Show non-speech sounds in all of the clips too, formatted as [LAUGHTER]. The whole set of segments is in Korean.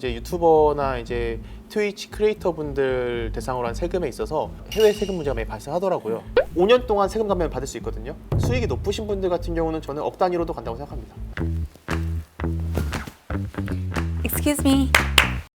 이제 유튜버나 이제 트위치 크리에이터 분들 대상으로 한 세금에 있어서 해외 세금 문제가 많이 발생하더라고요. 5년 동안 세금 감면 받을 수 있거든요. 수익이 높으신 분들 같은 경우는 저는 억 단위로도 간다고 생각합니다. Excuse me.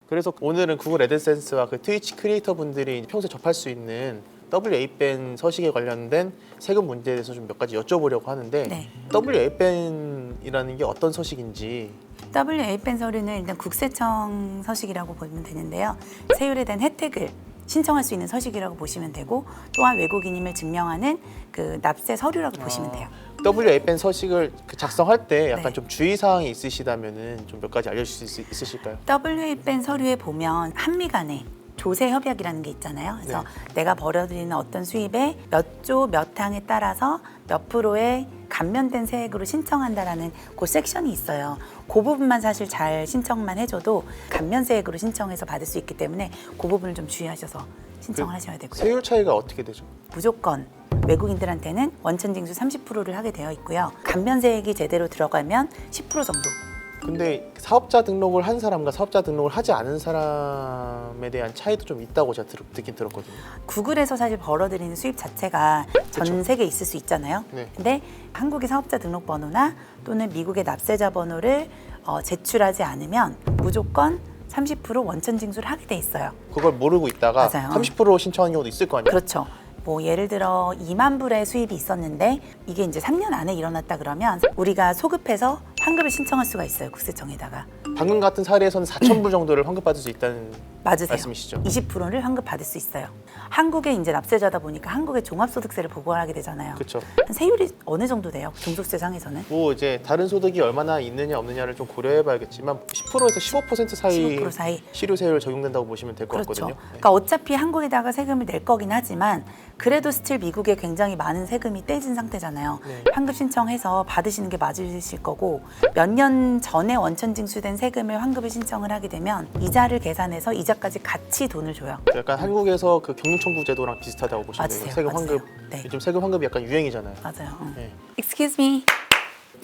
그래서 오늘은 구글 애드센스와 그 트위치 크리에이터 분들이 평소에 접할 수 있는 WA-밴 서식에 관련된 세금 문제에 대해서 좀 몇 가지 여쭤보려고 하는데 네. WA-밴이라는 게 어떤 서식인지 WA-밴 서류는 일단 국세청 서식이라고 보면 되는데요. 세율에 대한 혜택을 신청할 수 있는 서식이라고 보시면 되고 또한 외국인임을 증명하는 그 납세 서류라고 보시면 돼요. WA-밴 서식을 그 작성할 때 약간 네. 좀 주의사항이 있으시다면은 좀 몇 가지 알려주실 수 있- 있으실까요? WA-밴 서류에 보면 한미 간의 조세 협약이라는 게 있잖아요. 그래서 내가 벌어들이는 어떤 수입의 몇조 몇 항에 따라서 몇 프로의 감면된 세액으로 신청한다라는 그 섹션이 있어요. 그 부분만 사실 잘 신청만 해줘도 감면 세액으로 신청해서 받을 수 있기 때문에 그 부분을 좀 주의하셔서 신청을 그 하셔야 되고요. 세율 차이가 어떻게 되죠? 무조건 외국인들한테는 원천 징수 30%를 하게 되어 있고요. 감면 세액이 제대로 들어가면 10% 정도 근데 사업자 등록을 한 사람과 사업자 등록을 하지 않은 사람에 대한 차이도 좀 있다고 제가 들, 듣긴 들었거든요. 구글에서 사실 벌어들이는 수입 자체가 전 그쵸. 세계에 있을 수 있잖아요. 네. 근데 한국의 사업자 등록번호나 또는 미국의 납세자 번호를 어, 제출하지 않으면 무조건 30% 원천 징수를 하게 돼 있어요. 그걸 모르고 있다가 맞아요. 30% 신청한 경우도 있을 거 아니에요. 그렇죠. 뭐 예를 들어 2만 불의 수입이 있었는데 이게 이제 3년 안에 일어났다 그러면 우리가 소급해서 환급을 신청할 수가 있어요. 국세청에다가. 방금 같은 사례에서는 4,000불 [CLEARS THROAT] 정도를 환급받을 수 있다는 맞으세요. 말씀이시죠? 20%를 환급 받을 수 있어요. 한국의 이제 납세자다 보니까 한국의 종합소득세를 보고하게 되잖아요. 그렇죠. 세율이 어느 정도 돼요? 종속세상에서는? 뭐 이제 다른 소득이 얼마나 있느냐 없느냐를 좀 고려해봐야겠지만 10%에서 15% 사이 15% 사이. 실효세율 적용된다고 보시면 될 것 그렇죠. 같거든요. 네. 그러니까 어차피 한국에다가 세금을 낼 거긴 하지만 그래도 스틸 미국에 굉장히 많은 세금이 떼진 상태잖아요. 네. 환급 신청해서 받으시는 게 맞으실 거고 몇 년 전에 원천 징수된 세금을 환급을 신청을 하게 되면 이자를 계산해서 이자까지 같이 돈을 줘요. 약간 한국에서 그 경영청구 제도랑 비슷하다고 보시면 돼요. 맞으세요. 세금 맞으세요. 환급. 네. 요즘 세금 환급이 약간 유행이잖아요. 맞아요. 응. 네. Excuse me.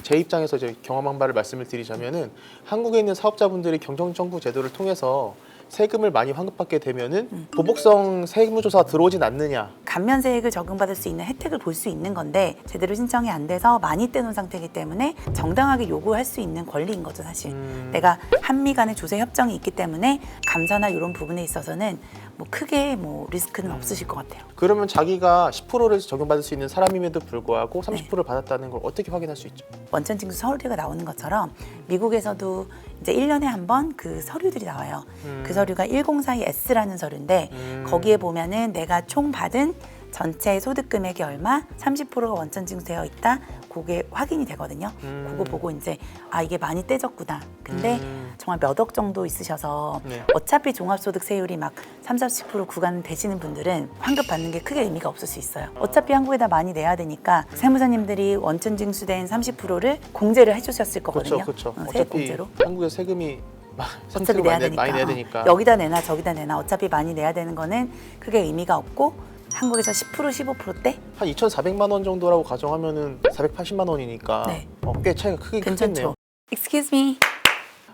제 입장에서 이제 경험한 바를 말씀을 드리자면은 한국에 있는 사업자분들이 경정정부 제도를 통해서 세금을 많이 환급받게 되면은 음. 보복성 세무조사 들어오진 않느냐. 감면세액을 적용받을 수 있는 혜택을 볼 수 있는 건데 제대로 신청이 안 돼서 많이 떼놓은 상태이기 때문에 정당하게 요구할 수 있는 권리인 거죠 사실. 음. 내가 한미 간의 조세 협정이 있기 때문에 감사나 이런 부분에 있어서는 뭐 크게 뭐 리스크는 없으실 것 같아요. 그러면 자기가 10%를 적용받을 수 있는 사람임에도 불구하고 네. 30%를 받았다는 걸 어떻게 확인할 수 있죠? 원천 징수 서류가 나오는 것처럼 미국에서도 이제 1년에 한 번 그 서류들이 나와요. 그 서류가 1042S라는 서류인데 음. 거기에 보면은 내가 총 받은 전체 소득 금액이 얼마, 30%가 원천 징수되어 있다. 그게 확인이 되거든요. 음. 그거 보고 이제 아 이게 많이 떼졌구나. 근데 음. 정말 몇 억 정도 있으셔서 네. 어차피 종합소득세율이 막 3, 40% 구간 되시는 분들은 환급 받는 게 크게 의미가 없을 수 있어요. 어차피 한국에다 많이 내야 되니까 세무사님들이 원천 징수된 30%를 공제를 해주셨을 거거든요. 그렇죠, 그렇죠. 어, 세액 공제로. 한국에 세금이 마- 어차피 내야 내- 되니까. 많이 내야 어, 되니까. 여기다 내나 저기다 내나 어차피 많이 내야 되는 거는 크게 의미가 없고 한국에서 10% 15%대 한 2,400만 원 정도라고 가정하면은 480만 원이니까 네. 어, 꽤 차이가 크긴 괜찮죠. 크겠네요. Excuse me.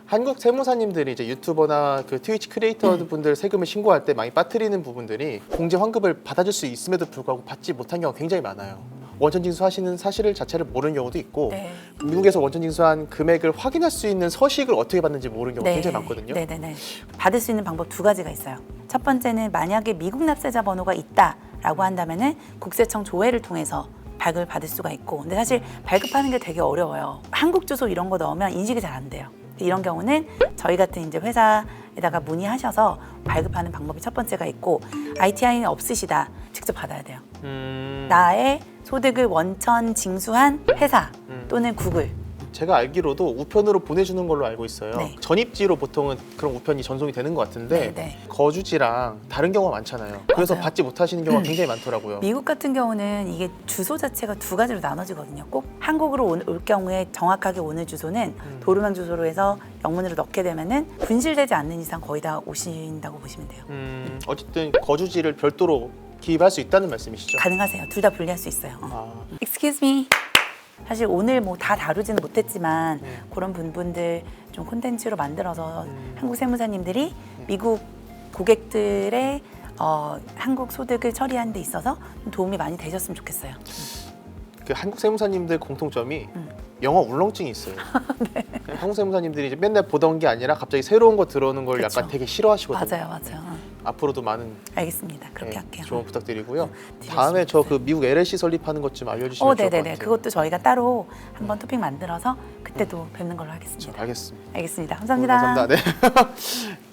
한국 세무사님들이 이제 유튜버나 그 트위치 크리에이터 분들 세금을 신고할 때 많이 빠뜨리는 부분들이 공제 환급을 받아줄 수 있음에도 불구하고 받지 못한 경우가 굉장히 많아요. 원천 징수하시는 사실을 자체를 모르는 경우도 있고 네. 미국에서 원천 징수한 금액을 확인할 수 있는 서식을 어떻게 받는지 모르는 경우가 굉장히 많거든요. 네네네. 받을 수 있는 방법 두 가지가 있어요. 첫 번째는 만약에 미국 납세자 번호가 있다 라고 한다면은 국세청 조회를 통해서 발급을 받을 수가 있고, 근데 사실 발급하는 게 되게 어려워요. 한국 주소 이런 거 넣으면 인식이 잘 안 돼요. 이런 경우는 저희 같은 이제 회사에다가 문의하셔서 발급하는 방법이 첫 번째가 있고, ITI는 없으시다 직접 받아야 돼요. 음, 나의 소득을 원천 징수한 회사 음. 또는 구글 제가 알기로도 우편으로 보내주는 걸로 알고 있어요. 네. 전입지로 보통은 그런 우편이 전송이 되는 것 같은데 네, 네. 거주지랑 다른 경우가 많잖아요. 그래서 맞아요. 음. 받지 못하시는 경우가 굉장히 많더라고요. 미국 같은 경우는 이게 주소 자체가 두 가지로 나눠지거든요. 꼭 한국으로 올, 올 경우에 정확하게 오는 주소는 음. 도루망 주소로 해서 영문으로 넣게 되면은 분실되지 않는 이상 거의 다 오신다고 보시면 돼요. 음, 어쨌든 거주지를 별도로 기입할 수 있다는 말씀이시죠? 가능하세요. 둘 다 분리할 수 있어요. 어. 아, Excuse me. 사실 오늘 뭐 다 다루지는 못했지만 네. 그런 부분들 좀 콘텐츠로 만들어서 음. 한국 세무사님들이 미국 고객들의 어, 한국 소득을 처리하는 데 있어서 좀 도움이 많이 되셨으면 좋겠어요. 그 한국 세무사님들 공통점이 음. 영어 울렁증이 있어요. [LAUGHS] 한국 세무사님들이 이제 맨날 보던 게 아니라 갑자기 새로운 거 들어오는 걸 그쵸. 약간 되게 싫어하시거든요. 맞아요, 맞아요. 어, 앞으로도 많은 알겠습니다. 그렇게 네, 할게요. 조언 부탁드리고요. 드렸으면 다음에 저 그. 미국 LLC 설립하는 것 좀 알려주시면 어, 좋을 것 네네네. 같아요. 그것도 저희가 따로 한번 토픽 만들어서 그때도 뵙는 걸로 저 하겠습니다. 알겠습니다. 알겠습니다. 감사합니다. 네. [LAUGHS]